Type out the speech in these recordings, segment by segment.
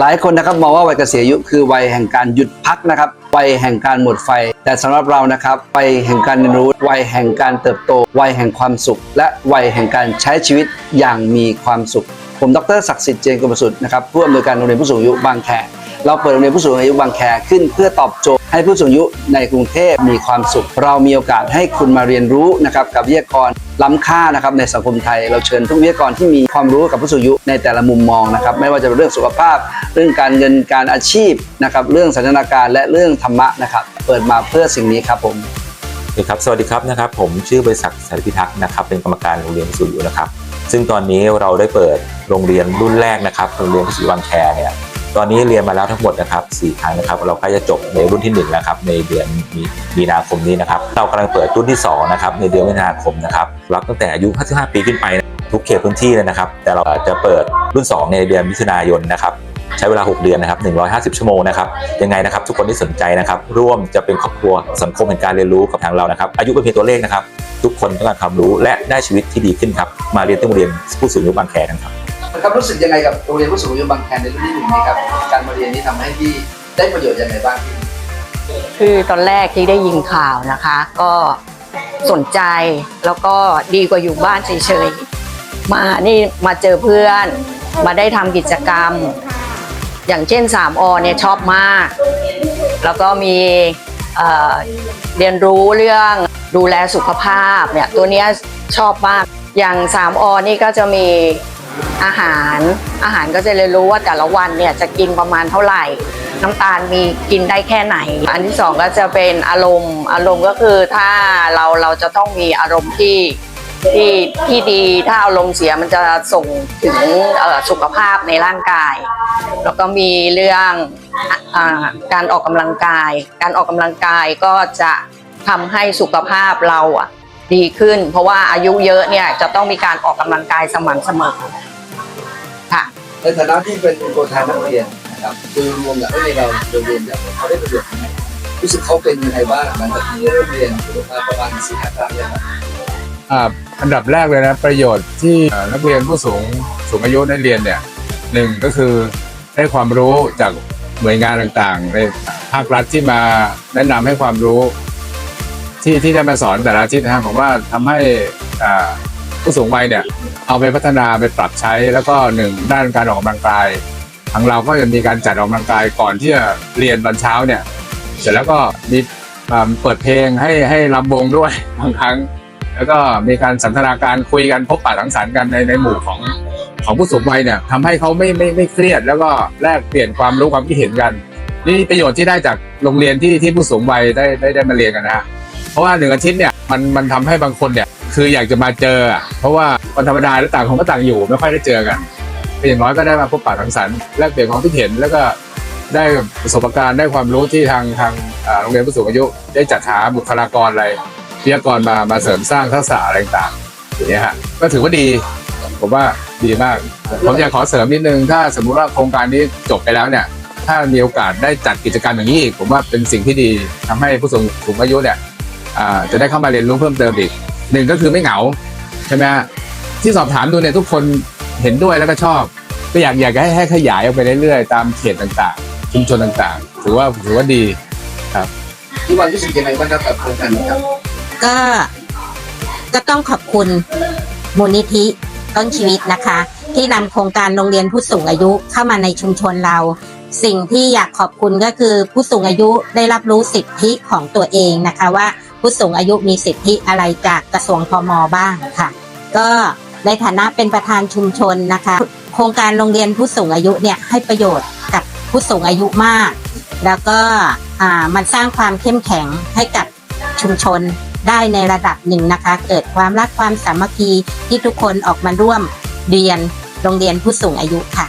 หลายคนนะครับมองว่าวัยเกษียณอายุคือวัยแห่งการหยุดพักนะครับวัยแห่งการหมดไฟ แต่สำหรับเรานะครับวัยแห่งการเรียนรู้วัยแห่งการเติบโต วัยแห่งความสุข และวัยแห่งการใช้ชีวิตอย่างมีความสุข ผมดรศักดิ์สิทธิ์เจนกมสุทธิ์นะครับผู้อำนวยการโรงเรียนผู้สูงอายุบางแค เราเปิดโรงเรียนผู้สูงอายุบางแคขึ้นเพื่อตอบโจทย์ให้ผู้สูงอายุในกรุงเทพมีความสุข เรามีโอกาสให้คุณมาเรียนรู้นะครับกับวิทยากรล้ำค่านะครับในสังคมไทย เราเชิญทุกวิทยากรที่มีความรู้กับผู้สูงอายุในแต่ละมุมมองนะครับไม่ว่าจะเป็นเรื่องสุขภาพ เรื่องการเงินการอาชีพนะครับเรื่องสันทนาการและเรื่องธรรมะนะครับเปิดมาเพื่อสิ่งนี้ครับผมโอเคครับสวัสดีครับนะครับ ผมชื่อบริษัทสายพิทักษ์นะครับเป็นกรรมการโรงเรียนสูงอายู่นะครับ ซึ่งตอนนี้เราได้เปิดโรงเรียนรุ่นแรกนะครับโรงเรียนศรีวังแคเนี่ย ตอนนี้เรียนมาแล้วทั้งหมดนะครับ4ครั้งนะครับ เราใกล้จะจบในรุ่นที่1แล้วครับในเดือนมีมีนาคมนี้นะครับ เรากำลังเปิดรุ่นที่2นะครับในเดือนมีนาคมนะครับรับตั้งแต่อายุ 55 ปีขึ้นไปนทุกเขตพื้นที่เลยนะครับ แต่เราจะเปิดรุ่น 2 ในเดือนมิถุนายนนะครับใช้เวลา 6 เดือนนะครับ 150 ชั่วโมงนะครับ ยังไงนะครับ ทุกคนที่สนใจนะครับ ร่วมจะเป็นครอบครัวสังคมแห่งการเรียนรู้กับทางเรานะครับ อายุเป็นเพียงตัวเลขนะครับ ทุกคนต้องการความรู้และได้ชีวิตที่ดีขึ้นครับ มาเรียนที่โรงเรียนผู้สูงอายุบางแคกันครับ ครับรู้สึกยังไงกับโรงเรียนผู้สูงอายุบางแคในรุ่นที่หนึ่งนี้ครับการมาเรียนนี้ทำให้พี่ได้ประโยชน์ยังไงบ้างพี่คือตอนแรกที่ได้ยินข่าวนะคะ ก็สนใจแล้วก็ดีกว่าอยู่บ้านเฉยๆมานี่มาเจอเพื่อน มาได้ทำกิจกรรม อย่างเช่น3อเนี่ยชอบมาก แล้วก็มีเเรียนรู้เรื่องดูแลสุขภาพเนี่ยตัวเนี้ยชอบมากอย่าง3อนี่ก็จะมี อาหารอาหารก็จะเรียนรู้ว่าแต่ละวันเนี่ยจะกินประมาณเท่าไหร่ น้ำตาลมีกินได้แค่ไหน อันที่สองก็จะเป็นอารมณ์ อารมณ์ก็คือถ้าเราเราจะต้องมีอารมณ์ที่ที่ที่ดีถ้าอารมณ์เสียมันจะส่งถึงสุขภาพในร่างกาย แล้วก็มีเรื่องอการออกกำลังกาย การออกกำลังกายก็จะทำให้สุขภาพเราอะ ดีขึ้น เพราะว่าอายุเยอะเนี่ยจะต้องมีการออกกำลังกายสม่ำเสมอค่ะ ในฐานะที่เป็นตัวแทนนักเรียนนะครับโดยรวมอยากให้เราโดยรวมอยากให้เขาได้ประโยชน์ยังไงรู้สึกเขาเป็นยังไงบ้างหลังจากที่เริ่มเรียนมาประมาณสี่ห้าครั้งเนี่ยครับอ่าอันดับแรกเลยนะประโยชน์ที่เอ่อนักเรียนผู้สูงสูงอายุได้เรียนเนี่ยหนึ่งก็คือได้ความรู้จากหน่วยงานต่างๆ ในภาครัฐที่มาแนะนำให้ความรู้ ที่ที่ได้มาสอนแต่ละอาทิตย์นะครับผมว่าทำให้อ่าผู้สูงวัยเนี่ยเอาไปพัฒนาไปปรับใช้แล้วก็หนึ่งด้านการออกกำลังกายทางเราก็จะมีการจัดออกกำลังกายก่อนที่จะเรียนตอนเช้าเนี่ย เสร็จแล้วก็มีเปิดเพลงให้ให้ลำวงด้วยบางครั้ง แล้วก็มีการสันทนาการคุยกันพบปะสังสรรค์กันในในหมู่ของของผู้สูงวัยเนี่ยทำให้เขาไม่ไม่ไม่เครียด แล้วก็แลกเปลี่ยนความรู้ความคิดเห็นกัน นี่ประโยชน์ที่ได้จากโรงเรียนที่ที่ผู้สูงวัยได้ได้ได้มาเรียนกันนะฮะ เพราะว่าหนึ่งอาทิตย์เนี่ยมันมันทำให้บางคนเนี่ย คืออยากจะมาเจออะเพราะว่าวันธรรมดาแล้วต่างคนก็ต่างอยู่ไม่ค่อยได้เจอกันแต่อย่างน้อยก็ได้มาพบปะสังสรรค์แลกเปลี่ยนความคิดเห็นแล้วก็ได้ประสบการณ์ได้ความรู้ที่ทางทางอ่าโรงเรียนผู้สูงอายุ ได้จัดหาบุคลากรอะไรวิทยากรมามาเสริมสร้างทักษะอะไรต่างๆอย่างเงี้ยฮะก็ถือว่าดี ผมว่าดีมากผมอยากขอเสริมนิดนึง ถ้าสมมุติว่าโครงการนี้จบไปแล้วเนี่ย ถ้ามีโอกาสได้จัดกิจกรรมอย่างนี้อีก ผมว่าเป็นสิ่งที่ดีทำให้ผู้สูงสูงอายุเนี่ย จะได้เข้ามาเรียนรู้เพิ่มเติมอีกหนึ่งก็คือไม่เหงาใช่ไหมฮะที่สอบถามดูเนี่ยทุกคนเห็นด้วยแล้วก็ชอบ ก็อยากอยากให้ให้ขยายออกไปเรื่อยๆตามเขตต่างๆ ชุมชนต่างๆ ถือว่าถือว่าดีที่วันรู้สึกยังไงบ้างครับกับโครงการนี้ครับก็ก็ต้องขอบคุณมูลนิธิต้นชีวิตนะคะ ที่นำโครงการโรงเรียนผู้สูงอายุเข้ามาในชุมชนเรา สิ่งที่อยากขอบคุณก็คือผู้สูงอายุได้รับรู้สิทธิของตัวเองนะคะว่า ผู้สูงอายุมีสิทธิอะไรจากกระทรวงพมบ้างค่ะ ก็ในฐานะเป็นประธานชุมชนนะคะ โครงการโรงเรียนผู้สูงอายุเนี่ยให้ประโยชน์กับผู้สูงอายุมาก แล้วก็อ่ามันสร้างความเข้มแข็งให้กับชุมชนได้ในระดับหนึ่งนะคะ เกิดความรักความสามัคคีที่ทุกคนออกมาร่วมเรียนโรงเรียนผู้สูงอายุค่ะ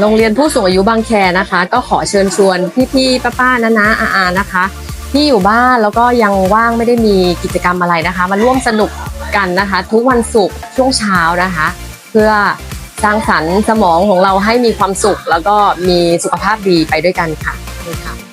โรงเรียนผู้สูงอายุบางแคนะคะ ก็ขอเชิญชวนพี่ๆป้าๆน้าๆอาๆนะคะ ที่อยู่บ้านแล้วก็ยังว่างไม่ได้มีกิจกรรมอะไรนะคะ มาร่วมสนุกกันนะคะ ทุกวันศุกร์ช่วงเช้านะคะ เพื่อสร้างสรรค์สมองของเราให้มีความสุข แล้วก็มีสุขภาพดีไปด้วยกันค่ะนี่ค่ะ